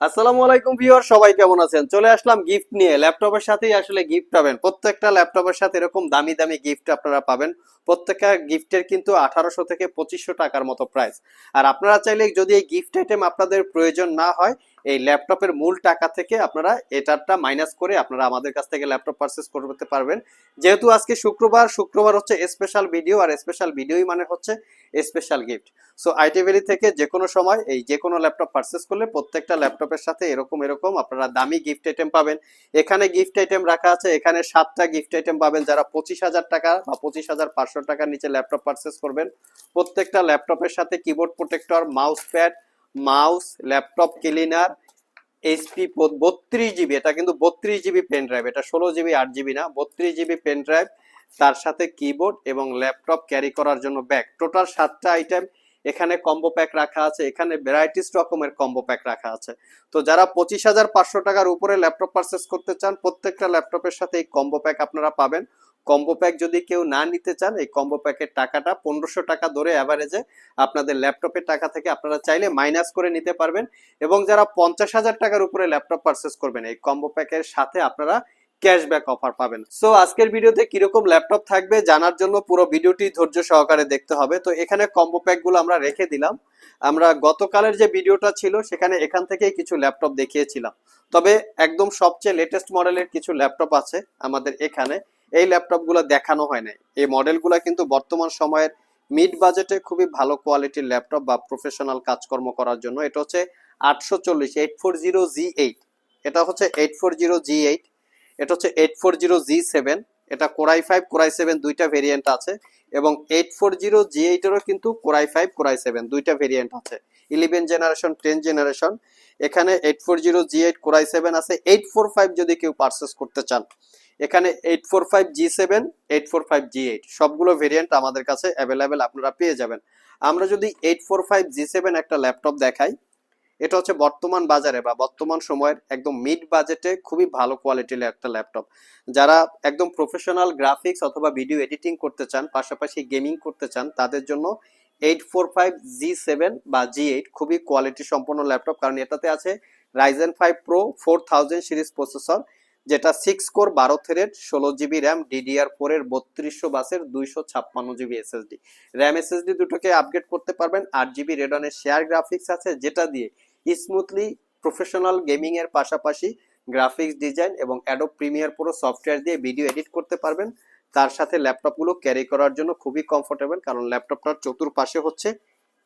আসসালামু আলাইকুম ভিউয়ার, সবাই কেমন আছেন? চলে আসলাম গিফট নিয়ে। ল্যাপটপের সাথেই আসলে গিফট পাবেন। প্রত্যেকটা ল্যাপটপের সাথে এরকম দামি দামি গিফট আপনারা পাবেন। প্রত্যেকটা গিফটের কিন্তু আঠারোশো থেকে পঁচিশশো টাকার মতো প্রাইস আর আপনারা চাইলে যদি এই গিফট আইটেম আপনাদের প্রয়োজন না হয় এই ল্যাপটপের মূল টাকা থেকে আপনারা এটারটা মাইনাস করে আপনারা আমাদের কাছ থেকে ল্যাপটপ পারচেস করতে পারবেন। যেহেতু আজকে শুক্রবার শুক্রবার হচ্ছে স্পেশাল ভিডিও আর স্পেশাল ভিডিওই মানে হচ্ছে special gift so IT valley থেকে যে কোনো সময় এই যে কোনো ল্যাপটপ পারচেস করলে প্রত্যেকটা ল্যাপটপের সাথে এরকম এরকম আপনারা দামি গিফট আইটেম পাবেন। এখানে গিফট আইটেম রাখা আছে, এখানে সাতটা গিফট আইটেম পাবেন যারা পঁচিশ হাজার টাকা বা পঁচিশ হাজার পাঁচশো টাকার নিচে ল্যাপটপ পারচেস করবেন। প্রত্যেকটা ল্যাপটপের সাথে keyboard protector mouse pad mouse, laptop, cleaner HP বত্রিশ জিবি, এটা কিন্তু বত্রিশ জিবি পেন ড্রাইভ এটা ষোলো জিবি, আট জিবি না, বত্রিশ জিবি পেন ড্রাইভ তার সাথে কিবোর্ড এবং ল্যাপটপ ক্যারি করার জন্য ব্যাগ টোটাল সাতটা আইটেম এখানে কম্বো প্যাক রাখা আছে, এখানে ভ্যারাইটিস রকমের কম্বো প্যাক রাখা আছে। তো যারা পঁচিশ হাজার পাঁচশো টাকার উপরে ল্যাপটপ পারচেস করতে চান, প্রত্যেকটা ল্যাপটপের সাথে এই কম্বো প্যাক আপনারা পাবেন। কম্বো প্যাক যদি কেউ না নিতে চান, এই কম্বো প্যাকের টাকাটা পনেরোশো টাকা ধরে অ্যাভারেজে আপনাদের ল্যাপটপের টাকা থেকে আপনারা চাইলে মাইনাস করে নিতে পারবেন এবং যারা পঞ্চাশ হাজার টাকার উপরে ল্যাপটপ পারচেস করবেন, এই কম্বো প্যাকের সাথে আপনারা ক্যাশব্যাক অফার পাবেন। সো আজকের ভিডিওতে কীরকম ল্যাপটপ থাকবে জানার জন্য পুরো ভিডিওটি ধৈর্য সহকারে দেখতে হবে। তো, এখানে কম্বো প্যাকগুলো আমরা রেখে দিলাম। আমরা গতকালের যে ভিডিওটা ছিল, সেখানে এখান থেকেই কিছু ল্যাপটপ দেখিয়েছিলাম। তবে একদম সবচেয়ে লেটেস্ট মডেলের কিছু ল্যাপটপ আছে আমাদের এখানে। এই ল্যাপটপগুলো দেখানো হয় নাই। এই মডেলগুলো কিন্তু বর্তমান সময়ের মিড বাজেটে খুবই ভালো কোয়ালিটির ল্যাপটপ বা প্রফেশনাল কাজকর্ম করার জন্য। এটা হচ্ছে আটশো চল্লিশ eight four zero G eight এটা হচ্ছে eight four zero G eight এটা হচ্ছে eight four zero G seven এটা core i five core i seven দুইটা ভেরিয়েন্ট আছে এবং এইট ফোর জিরো জি এইটেরও কিন্তু core i five core i seven দুইটা ভেরিয়েন্ট আছে। ইলেভেন জেনারেশন টেন জেনারেশন এখানে eight four zero G eight core i seven আছে। এইট ফোর ফাইভ যদি কেউ পারচেস করতে চান এখানে eight four five G seven eight four five G eight সবগুলো ভেরিয়েন্ট আমাদের কাছে অ্যাভেলেবেল আপনারা পেয়ে যাবেন। আমরা যদি eight four five G seven একটা ল্যাপটপ দেখাই, এটা হচ্ছে বর্তমান বাজারে বা বর্তমান সময়ের একদম মিড বাজেটে খুবই ভালো কোয়ালিটির একটা ল্যাপটপ যারা একদম প্রফেশনাল গ্রাফিক্স অথবা ভিডিও এডিটিং করতে চান, পাশাপাশি গেমিং করতে চান, তাদের জন্য eight four five G seven বা জি এইট খুবই কোয়ালিটি সম্পন্ন ল্যাপটপ কারণ এটাতে আছে Ryzen five pro four thousand series processor যেটা সিক্স কোর বারো থ্রেড ষোলো জিবি র্যাম ডিডিআর ফোর এর বত্রিশশো বাসের দুইশো ছাপ্পান্ন জিবি এসএসডি র্যাম এসএসডি দুটোকে আপগ্রেড করতে পারবেন, আট জিবি রেডনের শেয়ার গ্রাফিক্স আছে, যেটা দিয়ে স্মুথলি প্রফেশনাল গেমিং এর পাশাপাশি গ্রাফিক্স ডিজাইন এবং অ্যাডোব প্রিমিয়ার পুরো সফটওয়্যার দিয়ে ভিডিও এডিট করতে পারবেন। তার সাথে ল্যাপটপগুলো ক্যারি করার জন্য খুবই কমফোর্টেবল কারণ ল্যাপটপটার চতুর্পাশে হচ্ছে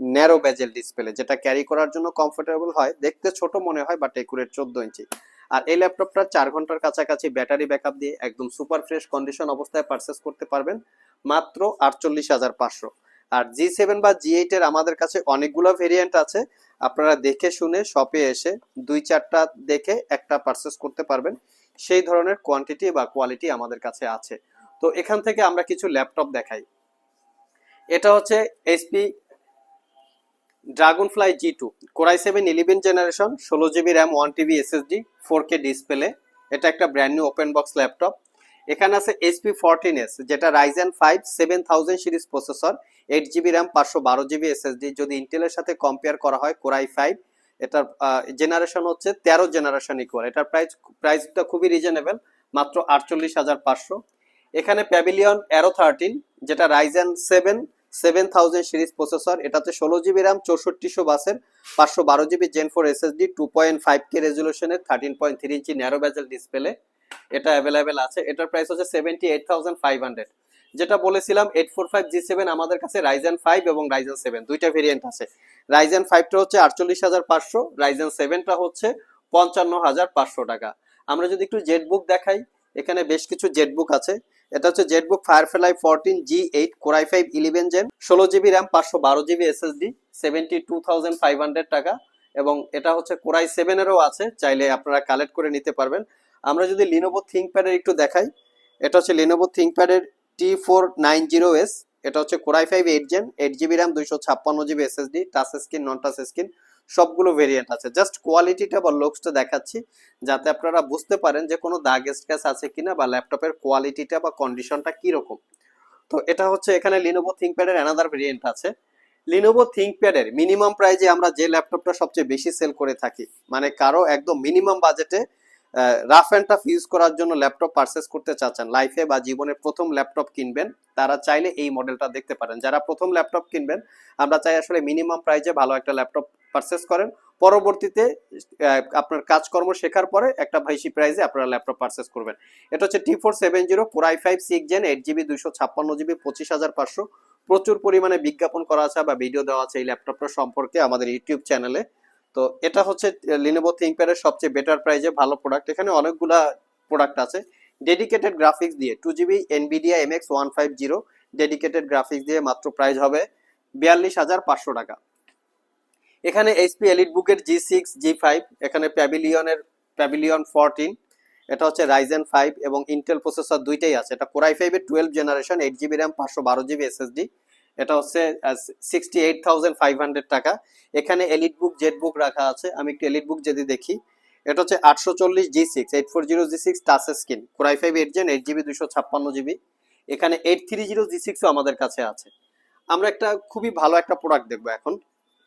ন্যারো বেজেল ডিসপ্লে যেটা ক্যারি করার জন্য কমফোর্টেবল হয়, দেখতে ছোট মনে হয় বাট একুরেট চোদ্দ ইঞ্চি। আর এই ল্যাপটপটা চার ঘণ্টার কাছাকাছি ব্যাটারি ব্যাকআপ দিয়ে একদম সুপার ফ্রেশ কন্ডিশন অবস্থায় পারচেস করতে পারবেন, মাত্র আটচল্লিশ হাজার পাঁচশো। আর জি সেভেন বা জি এইট এর আমাদের কাছে অনেকগুলো ভেরিয়েন্ট আছে, আপনারা দেখে শুনে শপে এসে দুই চারটা দেখে একটা পারচেস করতে পারবেন, সেই ধরনের কোয়ান্টিটি বা কোয়ালিটি আমাদের কাছে আছে। তো এখান থেকে আমরা কিছু ল্যাপটপ দেখাই। এটা হচ্ছে HP Dragonfly G two core i seven eleven generation ষোলো GB RAM one TB SSD four K display এটা একটা brand new open box laptop এখানে আছে এইচপি ফোরটিন এস যেটা Ryzen five seven thousand series processor eight GB RAM পাঁচশো বারো GB SSD যদি ইন্টেলের সাথে কম্পেয়ার করা হয় কোরাই ফাইভ এটার জেনারেশন হচ্ছে তেরো জেনারেশন ইকুয়াল এটার প্রাইস প্রাইসটা খুবই রিজনেবল মাত্র আটচল্লিশ হাজার পাঁচশো। এখানে প্যাভিলিয়ন অ্যারো থার্টিন যেটা Ryzen seven seven thousand series processor এটাতে ষোলো জিবি র্যাম চৌষট্টিশো বাসের, পাঁচশো বারো GB gen four SSD two point five K রেজুলেশনের thirteen point three inch narrow bezel display এটা অ্যাভেলেবেল আছে। এটার প্রাইস হচ্ছে seventy eight thousand five hundred যেটা বলেছিলাম eight four five G seven আমাদের কাছে রাইজেন ফাইভ এবং রাইজেন সেভেন দুইটা ভেরিয়েন্ট আছে। রাইজেন ফাইভটা হচ্ছে আটচল্লিশ হাজার পাঁচশো রাইজেন সেভেনটা হচ্ছে পঞ্চান্ন হাজার পাঁচশো টাকা। আমরা যদি একটু জেট বুক দেখাই, এখানে বেশ কিছু জেট বুক আছে। এটা হচ্ছে ZBook Firefly fourteen G eight core i five eleven gen ষোলো জিবি র্যাম পাঁচশো বারো GB SSD seventy two thousand five hundred টাকা। এবং এটা হচ্ছে কোরাই সেভেনেরও আছে, চাইলে আপনারা কালেক্ট করে নিতে পারবেন। আমরা যদি লিনোভো থিঙ্কপ্যাডের একটু দেখাই, এটা হচ্ছে Lenovo থিঙ্কপ্যাডের T four nine zero S এটা হচ্ছে core i five eight gen eight GB RAM দুইশো ছাপ্পান্ন GB SSD touch screen non touch screen সবগুলো ভেরিয়েন্ট আছে। জাস্ট কোয়ালিটিটা বা লুকসটা দেখাচ্ছি, যাতে আপনারা বুঝতে পারেন যে কোনো দাগ স্ক্র্যাচ আছে কিনা বা ল্যাপটপের কোয়ালিটিটা বা কন্ডিশনটা কীরকম। তো এটা হচ্ছে এখানে লিনোভো থিঙ্কপ্যাডের অ্যানাদার ভেরিয়েন্ট আছে। লিনোভো থিঙ্কপ্যাডের মিনিমাম প্রাইজে আমরা যে ল্যাপটপটা সবচেয়ে বেশি সেল করে থাকি মানে কারও একদম মিনিমাম বাজেটে রাফ অ্যান্ড টাফ ইউজ করার জন্য ল্যাপটপ পারচেস করতে চাচ্ছেন লাইফে বা জীবনে প্রথম ল্যাপটপ কিনবেন, তারা চাইলে এই মডেলটা দেখতে পারেন। যারা প্রথম ল্যাপটপ কিনবেন, আমরা চাই আসলে মিনিমাম প্রাইজে ভালো একটা ল্যাপটপ পারচেস করেন। পরবর্তীতে আপনার কাজকর্ম শেখার পরে একটা ভাইসি প্রাইজে আপনারা ল্যাপটপ পারচেস করবেন। এটা হচ্ছে T four seven zero four I five six gen eight GB দুইশো ছাপ্পান্ন জিবি পঁচিশ হাজার পাঁচশো। প্রচুর পরিমাণে বিজ্ঞাপন করা আছে বা ভিডিও দেওয়া আছে এই ল্যাপটপটা সম্পর্কে আমাদের ইউটিউব চ্যানেলে তো এটা হচ্ছে লিনোভো থিঙ্কপ্যাডের সবচেয়ে বেটার প্রাইজে ভালো প্রোডাক্ট এখানে অনেকগুলা প্রোডাক্ট আছে। ডেডিকেটেড গ্রাফিক্স দিয়ে two GB Nvidia M X one five zero dedicated graphics দিয়ে মাত্র প্রাইস হবে বিয়াল্লিশ হাজার পাঁচশো টাকা। এখানে এইচপি এলিট বুকের জি সিক্স জি ফাইভ এখানে প্যাভিলিয়নের প্যাভিলিয়ন ফোরটিন এটা হচ্ছে রাইজেন ফাইভ এবং ইন্টেল প্রসেসর দুইটাই আছে। এটা কোরাই ফাইভের twelve generation eight GB RAM পাঁচশো বারো জিবি এসএসডি এটা হচ্ছে sixty eight thousand five hundred টাকা। এখানে এলিট বুক জেট বুক রাখা আছে। আমি একটু এলিট বুক যদি দেখি, এটা হচ্ছে আটশো চল্লিশ G six eight four zero G six touch screen core i five eight gen eight GB দুশো ছাপ্পান্ন জিবি এখানে এইট থ্রি জিরো জি সিক্সও আমাদের কাছে আছে। আমরা একটা খুবই ভালো একটা প্রোডাক্ট দেখব এখন।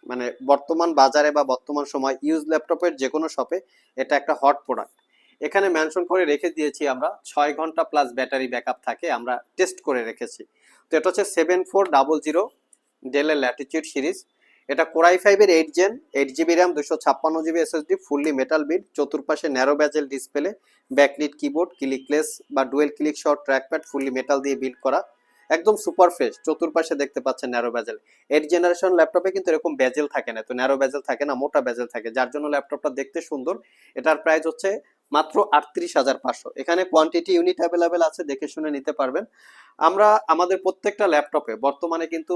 মানে বর্তমান বাজারে বা বর্তমান সময় ইউজ ল্যাপটপের যে কোনো শপে এটা একটা হট প্রোডাক্ট এখানে মেনশন করে রেখে দিয়েছি আমরা, ছয় ঘণ্টা প্লাস ব্যাটারি ব্যাকআপ থাকে, আমরা টেস্ট করে রেখেছি। তো এটা হচ্ছে সেভেন ফোর ডাবল জিরো ডেলের ল্যাটিচিউড সিরিজ এটা কোরাই ফাইভের eight gen eight GB RAM দুশো ছাপ্পান্ন GB SSD fully metal build চতুর্পাশে narrow bezel display backlit keyboard clickless বা dual click shot trackpad fully metal দিয়ে বিল্ড করা। একদম সুপার ফ্রেশ চতুর্পাশে দেখতে পাচ্ছেন ন্যারো ব্যাজেল এইট জেনারেশন ল্যাপটপে কিন্তু এরকম ব্যাজেল থাকে না, তো ন্যারো ব্যাজেল থাকে না, মোটা ব্যাজেল থাকে, যার জন্য ল্যাপটপটা দেখতে সুন্দর। এটার প্রাইস হচ্ছে মাত্র আটত্রিশ হাজার পাঁচশো। এখানে কোয়ান্টিটি ইউনিট অ্যাভেলেবেল আছে, দেখে শুনে নিতে পারবেন। আমরা আমাদের প্রত্যেকটা ল্যাপটপে বর্তমানে কিন্তু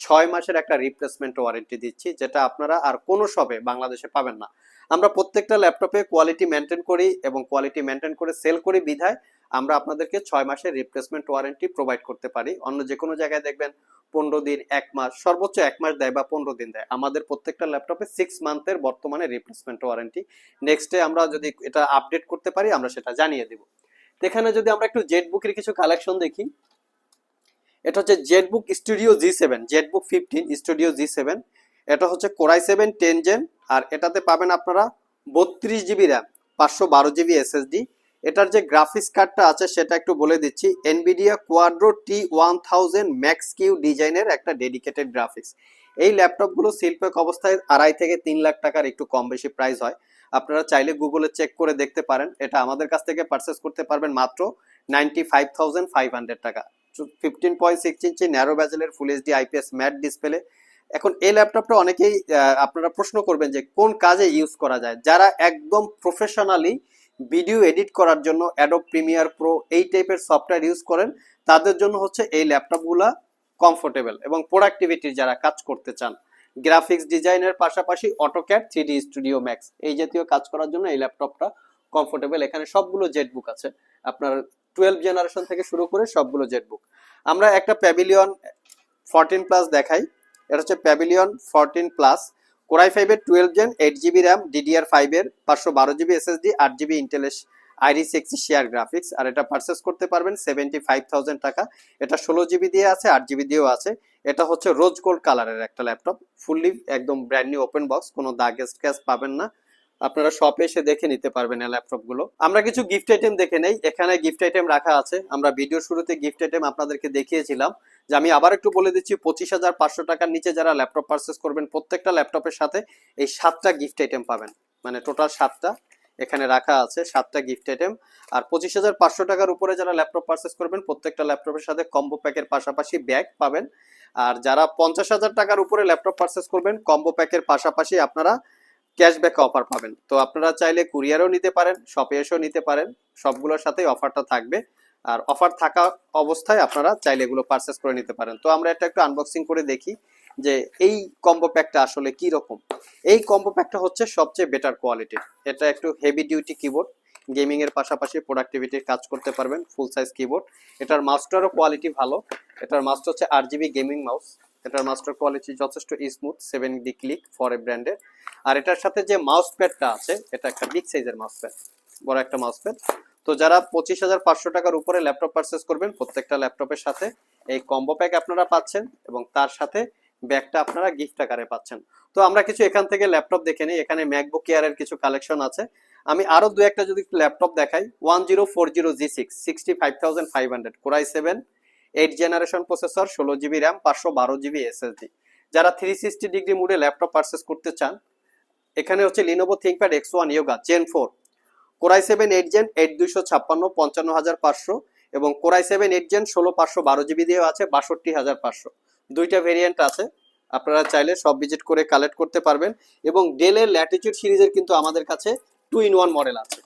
ছয় মাসের একটা রিপ্লেসমেন্ট ওয়ারেন্টি দিচ্ছি, যেটা আপনারা আর কোনো সবে বাংলাদেশে পাবেন না। আমরা প্রত্যেকটা ল্যাপটপে কোয়ালিটি মেনটেন করি এবং কোয়ালিটি মেনটেন করে সেল করি বিধায় আমরা আপনাদেরকে ছয় মাসের রিপ্লেসমেন্ট ওয়ারেন্টি প্রোভাইড করতে পারি। অন্য যে কোনো জায়গায় দেখবেন পনেরো দিন, এক মাস, সর্বোচ্চ এক মাস দেয় বা পনেরো দিন দেয়। আমাদের প্রত্যেকটা ল্যাপটপে সিক্স মান্থের বর্তমানে রিপ্লেসমেন্ট ওয়ারেন্টি নেক্সট আমরা যদি এটা আপডেট করতে পারি, আমরা সেটা জানিয়ে দিব। এখানে যদি আমরা একটু জেট বুকের কিছু কালেকশন দেখি। এটা হচ্ছে ZBook Studio G seven ZBook fifteen Studio G seven এটা হচ্ছে core i seven ten gen আর এটাতে পাবেন আপনারা বত্রিশ জিবি র্যাম পাঁচশো বারো জিবি এসএসডি এটার যে গ্রাফিক্স কার্ডটা আছে সেটা একটু বলে দিচ্ছি। Nvidia Quadro T one thousand Max Q ডিজাইনের একটা ডেডিকেটেড গ্রাফিক্স এই ল্যাপটপগুলো শিল্পক অবস্থায় আড়াই থেকে তিন লাখ টাকার একটু কম বেশি প্রাইস হয়। আপনারা চাইলে গুগলে চেক করে দেখতে পারেন। এটা আমাদের কাছ থেকে পারচেস করতে পারবেন মাত্র ninety five thousand five hundred টাকা fifteen point six inch narrow ব্যাজেলের full HD IPS matte display এখন এই ল্যাপটপটা অনেকেই আপনারা প্রশ্ন করবেন যে কোন কাজে ইউজ করা যায়? যারা একদম প্রফেশনালি ভিডিও এডিট করার জন্য অ্যাডোব প্রিমিয়ার প্রো এই টাইপের সফটওয়্যার ইউজ করেন। তাদের জন্য হচ্ছে এই ল্যাপটপগুলা কমফোর্টেবল এবং প্রোডাক্টিভিটির যারা কাজ করতে চান। গ্রাফিক্স ডিজাইনের পাশাপাশি অটোক্যাট থ্রি স্টুডিও ম্যাক্স এই জাতীয় কাজ করার জন্য এই ল্যাপটপটা কমফোর্টেবল এখানে সবগুলো জেট বুক আছে। আপনার টুয়েলভ জেনারেশন থেকে শুরু করে সবগুলো জেট বুক আমরা একটা প্যাভিলিয়ন ফরটিন প্লাস দেখাই। এটা হচ্ছে Pavilion fourteen plus core i ফাইভের twelve gen eight GB RAM DDR ফাইভের পাঁচশো বারো জিবি এসএসডি আট GB Intel's Iris sixty share graphics আর এটা পারচেস করতে পারবেন সেভেন্টি ফাইভ থাউজেন্ড টাকা। এটা ষোলো জিবি দিয়ে আছে, আট জিবি দিয়েও আছে। এটা হচ্ছে রোজ গোল্ড কালারের একটা ল্যাপটপ ফুললি একদম ব্র্যান্ড নিউ ওপেন বক্স কোনো দাগ স্ক্র্যাচ পাবেন না। আপনারা শপে এসে দেখে নিতে পারবেন এই ল্যাপটপগুলো। আমরা কিছু গিফট আইটেম দেখে নেই, এখানে গিফট আইটেম রাখা আছে। আমরা ভিডিও শুরুতে গিফট আইটেম আপনাদেরকে দেখিয়েছিলাম। যে আমি আবার একটু বলে দিচ্ছি, পঁচিশ হাজার পাঁচশো টাকার নিচে যারা ল্যাপটপ পারচেস করবেন, প্রত্যেকটা ল্যাপটপের সাথে এই সাতটা গিফট আইটেম পাবেন। মানে টোটাল সাতটা এখানে রাখা আছে, সাতটা গিফট আইটেম আর পঁচিশ হাজার পাঁচশো টাকার উপরে যারা ল্যাপটপ পারচেস করবেন, প্রত্যেকটা ল্যাপটপের সাথে কম্বো প্যাকের পাশাপাশি ব্যাগ পাবেন। আর যারা পঞ্চাশ হাজার টাকার উপরে ল্যাপটপ পারচেস করবেন কম্বো প্যাকের পাশাপাশি আপনারা ক্যাশব্যাক অফার পাবেন। তো আপনারা চাইলে কুরিয়ারও নিতে পারেন শপে এসেও নিতে পারেন, সবগুলোর সাথেই অফারটা থাকবে। আর অফার থাকা অবস্থায় আপনারা চাইলে এগুলো পারচেস করে নিতে পারেন। তো আমরা এটা একটু আনবক্সিং করে দেখি যে এই কম্বো প্যাকটা আসলে কি রকম। এই কম্বো প্যাকটা হচ্ছে সবচেয়ে বেটার কোয়ালিটির এটা একটু হেভি ডিউটি কিবোর্ড গেমিং এর পাশাপাশি প্রোডাক্টিভিটির কাজ করতে পারবেন ফুল সাইজ কিবোর্ড এটার মাউসটারও কোয়ালিটি ভালো। এটার মাউসটা হচ্ছে আর জিবি গেমিং মাউস এটার মাস্টার কোয়ালিটি যথেষ্ট smooth seven D click for a ব্র্যান্ডের আর এটার সাথে যে মাউস প্যাডটা আছে, এটা একটা বিগ সাইজের মাউস প্যাড বড় একটা মাউস প্যাড তো যারা পঁচিশ হাজার পাঁচশো টাকার উপরে ল্যাপটপ পারচেস করবেন, প্রত্যেকটা ল্যাপটপের সাথে এই কম্বো প্যাক আপনারা পাচ্ছেন এবং তার সাথে ব্যাগটা আপনারা গিফট আকারে পাচ্ছেন। তো আমরা কিছু এখান থেকে ল্যাপটপ দেখে নিই। এখানে ম্যাকবুক এয়ারের কিছু কালেকশন আছে। আমি আরও দু একটা যদি ল্যাপটপ দেখাই one zero four zero G six sixty five thousand five hundred core i seven eight generation processor ষোলো জিবি র্যাম পাঁচশো বারো জিবি এসএসডি যারা থ্রি সিক্সটি ডিগ্রি মুডে ল্যাপটপ পারচেস করতে চান, এখানে হচ্ছে Lenovo ThinkPad X one Yoga gen four core i seven eight gen eight দুইশো ছাপ্পান্ন, পঞ্চান্ন হাজার পাঁচশো এবং কোরাই সেভেন এইট জেন ষোলো পাঁচশো বারো জিবি দিয়েও আছে বাষট্টি হাজার পাঁচশো। দুইটা ভেরিয়েন্ট আছে, আপনারা চাইলে সব ভিজিট করে কালেক্ট করতে পারবেন এবং ডেলের ল্যাটিচিউড সিরিজের কিন্তু আমাদের কাছে টু ইন ওয়ান মডেল আছে।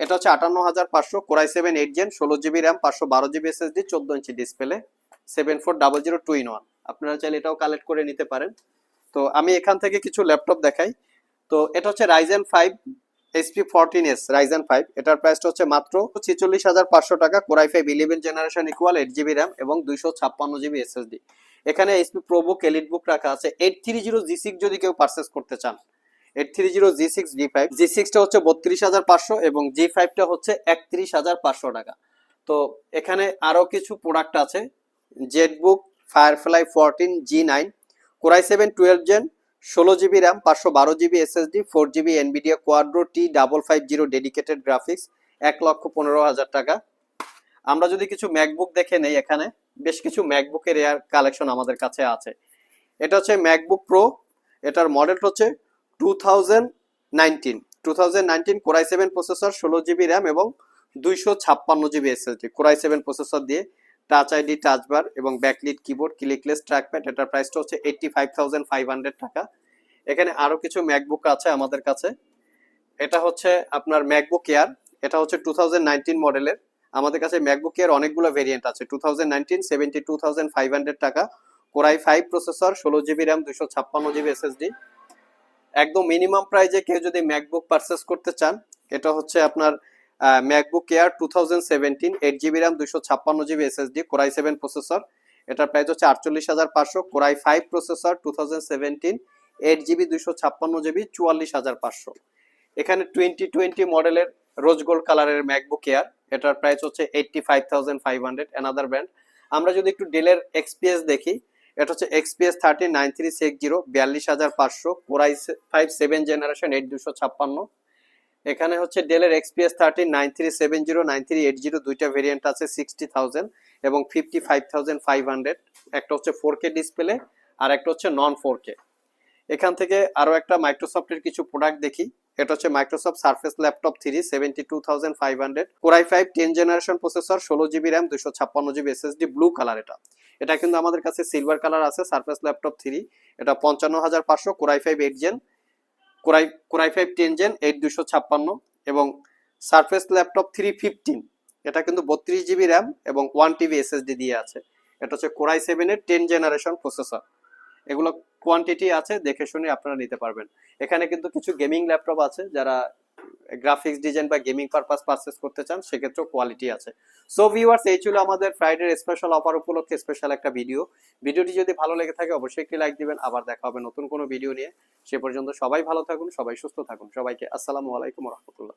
এটা হচ্ছে আটান্ন হাজার পাঁচশো, core i seven eight gen ষোলো জিবি র্যাম, পাঁচশো বারো জিবি এসএসডি চোদ্দ inch display seven four double zero two in one আপনারা চাইলে এটাও কালেক্ট করে নিতে পারেন। তো আমি এখান থেকে কিছু ল্যাপটপ দেখাই। তো এটা হচ্ছে Ryzen five HP fourteen S Ryzen five এটার প্রাইসটা হচ্ছে মাত্র ছেচল্লিশ হাজার পাঁচশো টাকা core i five eleven generation equal eight GB RAM এবং দুইশো ছাপ্পান্ন জিবি এসএসডি এখানে এসপি প্রোবুক এলিট বুক রাখা আছে। Eight three zero G six যদি কেউ পারচেস করতে চান। Eight three zero G six G five G সিক্সটা হচ্ছে বত্রিশ হাজার পাঁচশো এবং জি ফাইভটা হচ্ছে একত্রিশ হাজার পাঁচশো টাকা। তো এখানে আরও কিছু প্রোডাক্ট আছে। ZBook Firefly fourteen G nine core i seven twelve gen ষোলো জিবি র্যাম পাঁচশো বারো GB SSD four GB Nvidia Quadro T double five zero dedicated graphics এক লক্ষ পনেরো হাজার টাকা। আমরা যদি কিছু ম্যাকবুক দেখে নেই এখানে, বেশ কিছু ম্যাকবুকের এয়ার কালেকশন আমাদের কাছে আছে। এটা হচ্ছে ম্যাকবুক প্রো এটার মডেল হচ্ছে two thousand nineteen two thousand nineteen core i seven processor ষোলো জিবি র্যাম এবং দুইশো ছাপ্পান্ন GB SSD core i seven processor দিয়ে টাচ আইডি টাচ বার এবং ব্যাকলিট কিবোর্ড ক্লিকলেস ট্র্যাকপ্যাড এটার প্রাইসটা হচ্ছে eighty five thousand five hundred টাকা। এখানে আরও কিছু ম্যাকবুক আছে আমাদের কাছে। এটা হচ্ছে আপনার ম্যাকবুক এয়ার এটা হচ্ছে টু থাউজেন্ড নাইনটিন মডেলের আমাদের কাছে ম্যাকবুক এয়ার অনেকগুলো ভেরিয়েন্ট আছে two thousand nineteen seventy two thousand five hundred টাকা কোরাই ফাইভ প্রসেসর ষোলো জিবি র্যাম দুশো ছাপ্পান্ন জিবি এসএসডি একদম মিনিমাম প্রাইজে কেউ যদি ম্যাকবুক পারচেস করতে চান, এটা হচ্ছে আপনার MacBook Air two thousand seventeen eight GB RAM দুশো ছাপ্পান্ন GB SSD core i seven processor এটার প্রাইস হচ্ছে আটচল্লিশ হাজার পাঁচশো core i five processor two thousand seventeen eight GB দুশো ছাপ্পান্ন জিবি চুয়াল্লিশ হাজার পাঁচশো। এখানে টোয়েন্টি টোয়েন্টি মডেলের রোজ গোল্ড কালারের ম্যাকবুক এয়ার এটার প্রাইস হচ্ছে eighty five thousand five hundred another brand আমরা যদি একটু ডেলের এক্সপিএস দেখি, এটা হচ্ছে XPS thirty nine three six zero বিয়াল্লিশ হাজার পাঁচশো core i five seven generation eight দুশো ছাপ্পান্ন। এখানে হচ্ছে ডেলের XPS thirty nine three seven zero nine three eight zero দুইটা ভেরিয়েন্ট আছে সিক্সটি থাউজেন্ড এবং fifty five thousand five hundred একটা হচ্ছে ফোর কে ডিসপ্লে আর একটা হচ্ছে নন ফোর কে এখান থেকে আরও একটা মাইক্রোসফটের কিছু প্রোডাক্ট দেখি। এটা হচ্ছে Microsoft Surface Laptop three seventy two thousand five hundred core i five ten generation processor ষোলো জিবি র্যাম দুশো ছাপ্পান্ন জিবি এসএসডি ব্লু কালার এটা। এটা কিন্তু আমাদের কাছে সিলভার কালার আছে সার্ফেস ল্যাপটপ থ্রি এটা পঞ্চান্ন হাজার পাঁচশো core i five eight gen core i core i five ten gen eight দুশো ছাপ্পান্ন এবং সারফেস ল্যাপটপ থ্রি ফিফটিন এটা কিন্তু বত্রিশ জিবি র্যাম এবং ওয়ান টিবি এসএসডি দিয়ে আছে। এটা হচ্ছে কোরাই সেভেনের টেন জেনারেশন প্রসেসর এগুলো কোয়ান্টিটি আছে, দেখে শুনে আপনারা নিতে পারবেন। এখানে কিন্তু কিছু গেমিং ল্যাপটপ আছে যারা গ্রাফিক্স ডিজাইন বা গেমিং পারপাস পারচেস করতে চান, সেক্ষেত্রেও কোয়ালিটি আছে। সো ভিউয়ার্স এই ছিল আমাদের ফ্রাইডের স্পেশাল অফার উপলক্ষে স্পেশাল একটা ভিডিও ভিডিওটি যদি ভালো লেগে থাকে, অবশ্যই একটি লাইক দিবেন। আবার দেখা হবে নতুন কোনো ভিডিও নিয়ে। সে পর্যন্ত সবাই ভালো থাকুন, সবাই সুস্থ থাকুন। সবাইকে আসসালামু আলাইকুম রহমতুল্লাহ।